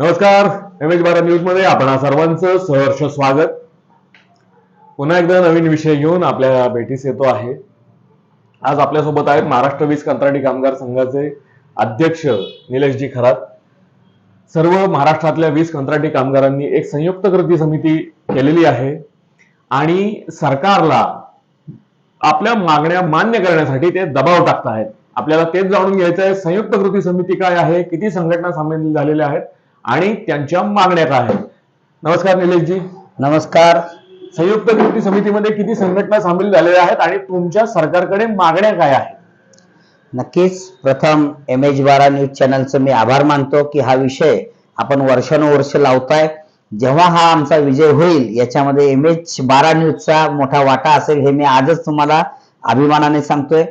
नमस्कार. M H बारा न्यूजमध्ये आपण सर्वांचं सहर्ष स्वागत. पुन्हा एकदा नवीन विषय घेऊन आपल्या भेटीस येतो आहे. आज आपल्यासोबत आहेत महाराष्ट्र वीज कंत्राटी कामगार संघाचे अध्यक्ष निलेशजी खरात. सर्व महाराष्ट्रातल्या वीज कंत्राटी कामगारांनी एक संयुक्त कृती समिती केलेली आहे आणि सरकारला आपल्या मागण्या मान्य करण्यासाठी ते दबाव टाकत आहेत आपल्याला तेच जाणून घ्यायचं आहे संयुक्त कृती समिती काय आहे किती संघटना सामील झालेल्या आहेत आणि त्यांच्या मागण्या काय आहेत नमस्कार निलेशजी. नमस्कार. संयुक्त कृती समितीमध्ये किती संघटना सामील झालेल्या आहेत आणि तुमच्या सरकारकडे मागण्या काय आहेत? नक्कीच. प्रथम एम एच बारा न्यूज चॅनलचं मी आभार मानतो की हा विषय आपण वर्षानुवर्ष लावताय. जेव्हा हा आमचा विजय होईल याच्यामध्ये एम एच बारा न्यूजचा मोठा वाटा असेल हे मी आजच तुम्हाला अभिमानाने सांगतोय.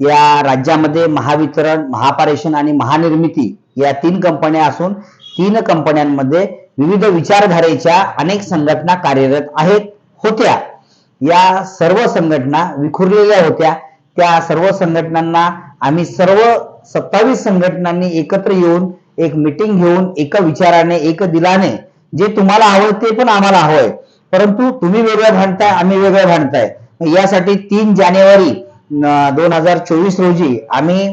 या राज्यामध्ये महावितरण महापारेषण आणि महानिर्मिती या तीन कंपन्या असून तीन कंपन्यांमध्ये विविध विचारधारेच्या अनेक संघटना कार्यरत आहेत होत्या. या सर्व संघटना विखुरलेल्या होत्या. त्या सर्व संघटनांना आम्ही सर्व सत्तावीस संघटनांनी एकत्र येऊन एक मिटिंग घेऊन एका विचाराने एक दिलाने जे तुम्हाला हवं ते पण आम्हाला हवंय. परंतु तुम्ही वेगळं भांडताय आम्ही वेगळं भांडताय. यासाठी तीन जानेवारी दोन हजार चोवीस रोजी आम्ही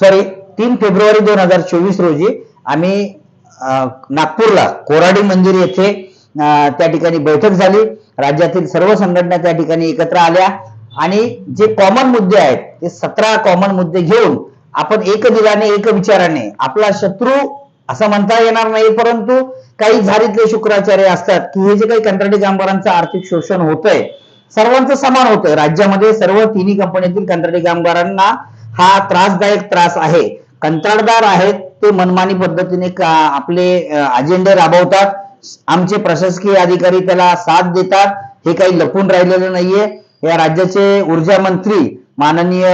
सॉरी तीन फेब्रुवारी दोन हजार चोवीस रोजी आम्ही नागपूरला कोराडी मंदिर येथे त्या ठिकाणी बैठक झाली. राज्यातील सर्व संघटना त्या ठिकाणी एकत्र आल्या. आणि जे कॉमन मुद्दे आहेत ते सतरा कॉमन मुद्दे घेऊन आपण एक दिलाने एक विचाराने आपला शत्रू असं म्हणता येणार नाही परंतु काही झारीतले शुक्राचार्य असतात की हे जे काही कंत्राटी कामगारांचं आर्थिक शोषण होतंय सर्वांचं समान होतंय. राज्यामध्ये सर्व तिन्ही कंपन्यातील कंत्राटी कामगारांना हा त्रासदायक त्रास आहे. कंत्राटदार आहेत ते मनमानी पद्धतीने का आपले अजेंडे राबवतात. आमचे प्रशासकीय अधिकारी त्याला साथ देतात. हे काही लपून राहिलेलं नाहीये. या राज्याचे ऊर्जा मंत्री माननीय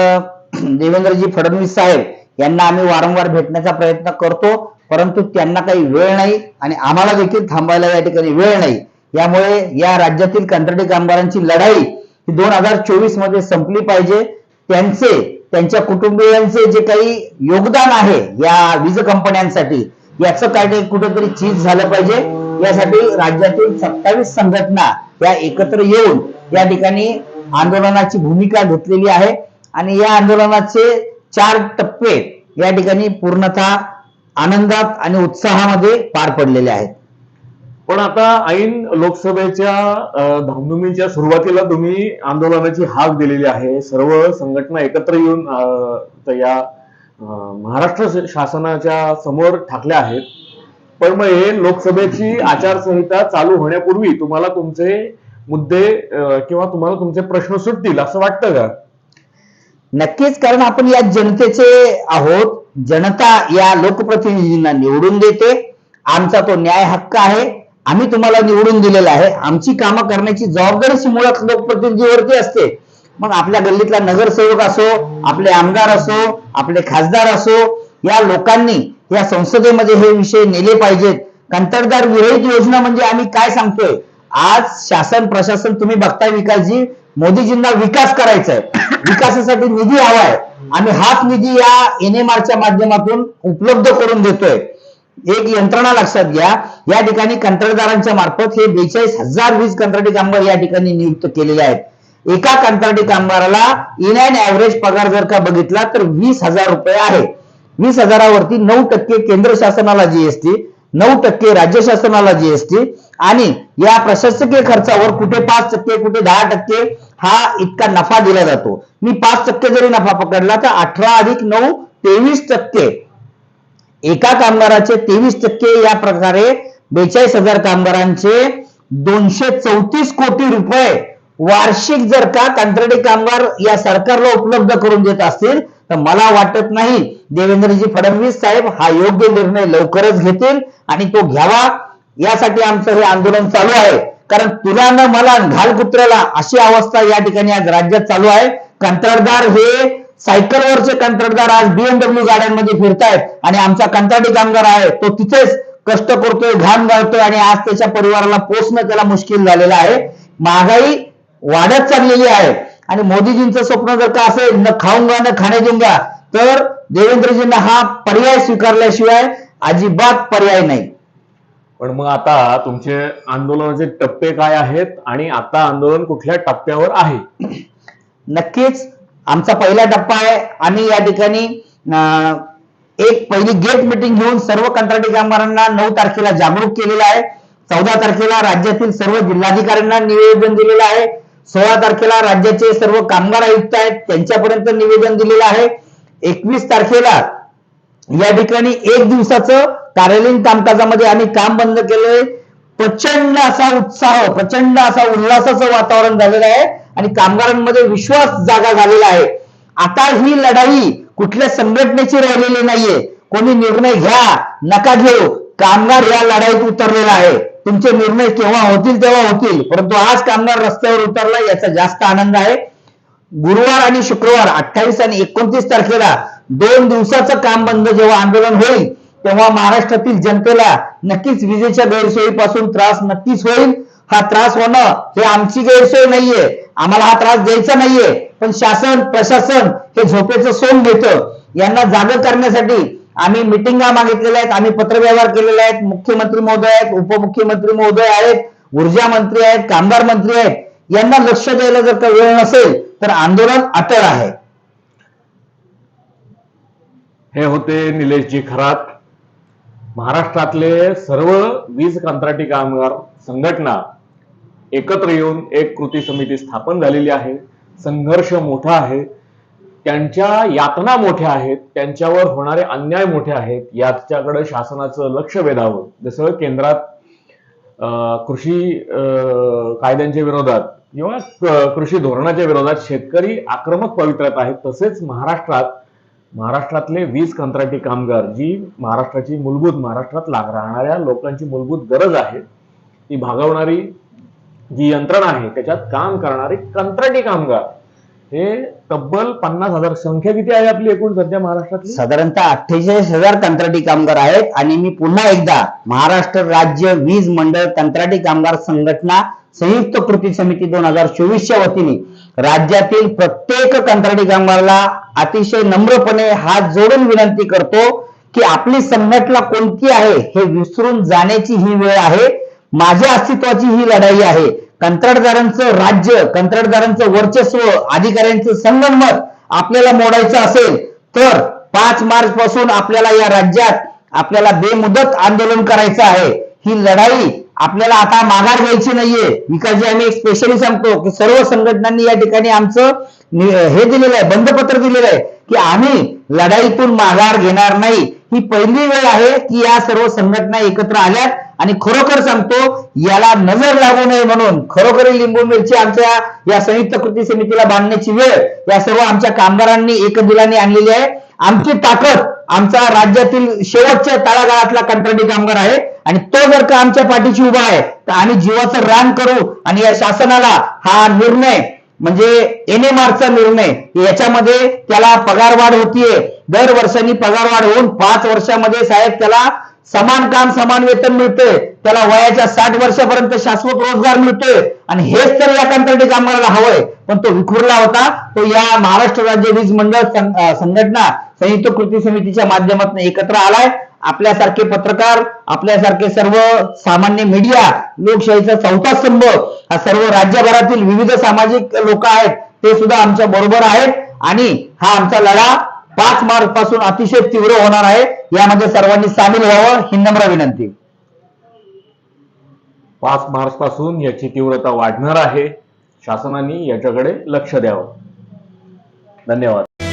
देवेंद्रजी फडणवीस साहेब यांना आम्ही वारंवार भेटण्याचा प्रयत्न करतो. परंतु त्यांना काही वेळ नाही आणि आम्हाला देखील थांबायला या ठिकाणी वेळ नाही. यामुळे या राज्यातील कंत्राटी कामगारांची लढाई ही दोन हजार चोवीसमध्ये संपली पाहिजे. त्यांचे त्यांच्या कुटुंबियांचे जे काही योगदान आहे या वीज कंपन्यांसाठी याचं काही कुठेतरी चीज झालं पाहिजे? यासाठी राज्यातील सत्तावीस संघटना या एकत्र येऊन या ठिकाणी आंदोलनाची भूमिका घेतलेली आहे. आणि या आंदोलनाचे चार टप्पे या ठिकाणी पूर्णतः आनंदात आणि उत्साहामध्ये पार पडलेले आहेत. पण आता ऐन लोकसभेच्या धामधुमीच्या सुरुवातीला तुम्ही आंदोलनाची हाक दिलेली आहे. सर्व संघटना एकत्र येऊन या महाराष्ट्र शासनाच्या समोर ठाकल्या आहेत. पण मग हे लोकसभेची आचारसंहिता चालू होण्यापूर्वी तुम्हाला तुमचे मुद्दे किंवा तुम्हाला तुमचे प्रश्न सुटतील असं वाटतं का? नक्कीच कारण आपण या जनतेचे आहोत. जनता या लोकप्रतिनिधींना निवडून देते. आमचा तो न्याय हक्क आहे. आम्ही तुम्हाला निवडून दिलेलं आहे. आमची कामं करण्याची जबाबदारीच मुळात लोकप्रतिनिधीवरती असते. मग आपल्या गल्लीतला नगरसेवक असो आपले आमदार असो आपले खासदार असो या लोकांनी या संसदेमध्ये हे विषय नेले पाहिजेत. कंत्राटदार विरहित योजना म्हणजे आम्ही काय सांगतोय? आज शासन प्रशासन तुम्ही बघताय विकासजी मोदीजींना विकास करायचा आहे विकासासाठी निधी हवाय. आम्ही हाच निधी या एन एम च्या माध्यमातून उपलब्ध करून देतोय. एक यंत्रणा लक्षात घ्या. या ठिकाणी कंत्राटदारांच्या मार्फत हे बेचाळीस हजार वीज कंत्राटी कामगार या ठिकाणी नियुक्त केलेले आहेत. एका कंत्राटी कामगाराला इन अँड ऍव्हरेज पगार जर का बघितला तर वीस हजार रुपये आहे. वीस हजारावरती नऊ टक्के केंद्र शासनाला जीएसटी नऊ टक्के राज्य शासनाला जीएसटी आणि या प्रशासकीय खर्चावर कुठे पाच टक्के कुठे दहा टक्के हा इतका नफा दिला जातो. मी पाच टक्के जरी नफा पकडला तर अठरा अधिक नऊ तेवीस टक्के एका कामगाराचे तेवीस टक्के या प्रकारे बेचाळीस हजार कामगारांचे दोनशे चौतीस कोटी रुपये वार्षिक जर का कंत्राटी कामगार या सरकारला उपलब्ध करून देत असतील तर मला वाटत नाही देवेंद्रजी फडणवीस साहेब हा योग्य निर्णय लवकरच घेतील आणि तो घ्यावा. यासाठी आमचं हे आंदोलन चालू आहे. कारण तुला न मला घाल कुत्र्याला अशी अवस्था या ठिकाणी आज राज्यात चालू आहे. कंत्राटदार हे सायकलवरचे कंत्राटदार आज बीएमडब्ल्यू गाड्यांमध्ये फिरतायत आणि आमचा कंत्राटी कामगार आहे तो तिथेच कष्ट करतोय घाम गाळतोय आणि आज त्याच्या परिवाराला पोचणं त्याला मुश्किल झालेलं आहे. महागाई वाढत चाललेली आहे. आणि मोदीजींचं स्वप्न जर का असेल न खाऊंगा न खाणे देऊंगा तर देवेंद्रजींना हा पर्याय स्वीकारल्याशिवाय अजिबात पर्याय नाही. पण मग आता तुमचे आंदोलनाचे टप्पे काय आहेत आणि आता आंदोलन कुठल्या टप्प्यावर आहे? नक्कीच आमचा पहिला टप्पा आहे. आम्ही या ठिकाणी अं, एक पहिली गेट मिटिंग घेऊन सर्व कंत्राटी कामगारांना नऊ तारखेला जागरूक केलेलं आहे. चौदा तारखेला राज्यातील सर्व जिल्हाधिकाऱ्यांना निवेदन दिलेलं आहे. सोळा तारखेला राज्याचे सर्व कामगार आयुक्त आहेत त्यांच्यापर्यंत निवेदन दिलेलं आहे. एकवीस तारखेला या ठिकाणी एक दिवसाचं कार्यालयीन कामकाजामध्ये आम्ही काम बंद केलंय. प्रचंड असा उत्साह प्रचंड असा उल्हासाचं वातावरण झालेलं आहे. आणि कामगारांमध्ये विश्वास जागा झालेला आहे. आता ही लढाई कुठल्या संघटनेची राहिलेली नाहीये. कोणी निर्णय घ्या नका घेऊ. कामगार या लढाईत उतरलेला आहे. तुमचे निर्णय केव्हा होतील तेव्हा होतील. परंतु आज कामगार रस्त्यावर उतरला याचा जास्त आनंद आहे. गुरुवार आणि शुक्रवार अठ्ठावीस आणि एकोणतीस तारखेला दोन दिवसाचं काम बंद जेव्हा आंदोलन होईल तेव्हा महाराष्ट्रातील जनतेला नक्कीच विजेच्या गैरसोयीपासून त्रास नक्कीच होईल. हा त्रास होणं हे आमची गैरसोय नाहीये. आम्हाला हा त्रास द्यायचा नाहीये. पण शासन प्रशासन हे झोपेचं सोन घेतं. यांना जाग करण्यासाठी आम्ही मिटिंगा मागितलेल्या आहेत आम्ही पत्रव्यवहार केलेले आहेत मुख्यमंत्री महोदय आहेत उपमुख्यमंत्री महोदय आहेत ऊर्जा मंत्री आहेत कामगार मंत्री आहेत. यांना लक्ष द्यायला जर का वेळ नसेल तर आंदोलन अटळ आहे. हे होते निलेशजी खरात. महाराष्ट्रातले सर्व वीज कंत्राटी कामगार संघटना एकत्र येऊन एक कृती समिती स्थापन झालेली आहे. संघर्ष मोठा आहे. त्यांच्या यातना मोठ्या आहेत. त्यांच्यावर होणारे अन्याय मोठे आहेत. याच्याकडे शासनाचं लक्ष वेधावं. जसं केंद्रात कृषी कायद्यांच्या विरोधात किंवा कृषी धोरणाच्या विरोधात शेतकरी आक्रमक पवित्र्यात आहेत. तसेच महाराष्ट्रात महाराष्ट्रातले वीज कंत्राटी कामगार जी महाराष्ट्राची मूलभूत महाराष्ट्रात लाग राहणाऱ्या लोकांची मूलभूत गरज आहे ती भागवणारी जी यंत्रणा आहे त्याच्यात काम करणारे कंत्राटी कामगार. हे तब्बल पन्नास हजार संख्या किती आहे आपली एकूण सध्या महाराष्ट्रात साधारणतः अठ्ठेचाळीस हजार कंत्राटी कामगार आहेत आणि मी पुन्हा एकदा महाराष्ट्र राज्य वीज मंडळ कंत्राटी कामगार संघटना संयुक्त कृती समिती दोन हजार चोवीसच्या वतीने राज्यातील प्रत्येक कंत्राटी कामगाराला अतिशय नम्रपणे हात जोडून विनंती करतो की आपली संघटना कोणती आहे हे विसरून जाण्याची ही वेळ आहे. माझ्या अस्तित्वाची ही लढाई आहे. कंत्राटदारांचं राज्य कंत्राटदारांचं वर्चस्व अधिकाऱ्यांचं संगणमत आपल्याला मोडायचं असेल तर पाच मार्च पासून आपल्याला या राज्यात आपल्याला बेमुदत आंदोलन करायचं आहे. ही लढाई आपल्याला आता माघार घ्यायची नाहीये. विकासजी आम्ही एक स्पेशली सांगतो की सर्व संघटनांनी या ठिकाणी आमचं हे दिलेलं आहे बंधपत्र दिलेलं आहे की आम्ही लढाईतून माघार घेणार नाही. ही पहिली वेळ आहे की या सर्व संघटना एकत्र आल्यात. आणि खरोखर सांगतो याला नजर लागू नये म्हणून खरोखर लिंबू मिरची आमच्या या संयुक्त कृती समितीला बांधण्याची वेळ या सर्व आमच्या कामगारांनी एकदिलाने आणलेली आहे. आमची ताकद आमचा राज्यातील शेवटच्या तळागाळातला कंत्राटी कामगार आहे आणि तो जर का आमच्या पाठीशी उभा आहे तर आम्ही जीवाचं रान करू आणि या शासनाला हा निर्णय म्हणजे एनएमआरचा निर्णय याच्यामध्ये त्याला पगारवाढ होतीये. दर वर्षांनी पगारवाढ होऊन पाच वर्षामध्ये साहेब त्याला समान काम समान वेतन मिळतोय. त्याला वयाच्या साठ वर्षापर्यंत शाश्वत रोजगार मिळतोय. आणि हेच तर या कंत्राटी कामगाराला हवंय. पण तो विखुरला होता. तो या महाराष्ट्र राज्य वीज मंडळ संघटना संयुक्त कृती समितीच्या माध्यमातून एकत्र आलाय. आपल्यासारखे पत्रकार आपल्यासारखे सर्व सामान्य मीडिया लोकशाहीचा चौथा स्तंभ हा सर्व राज्यभरातील विविध सामाजिक लोक आहेत. ते सुद्धा आमच्या बरोबर आहेत. आणि हा आमचा लढा पाच मार्च पासून अतिशय तीव्र होणार आहे. यामध्ये सर्वांनी सामील व्हावं ही नम्र विनंती. पाच मार्च पासून याची तीव्रता वाढणार आहे. शासनाने याच्याकडे लक्ष द्यावं. धन्यवाद.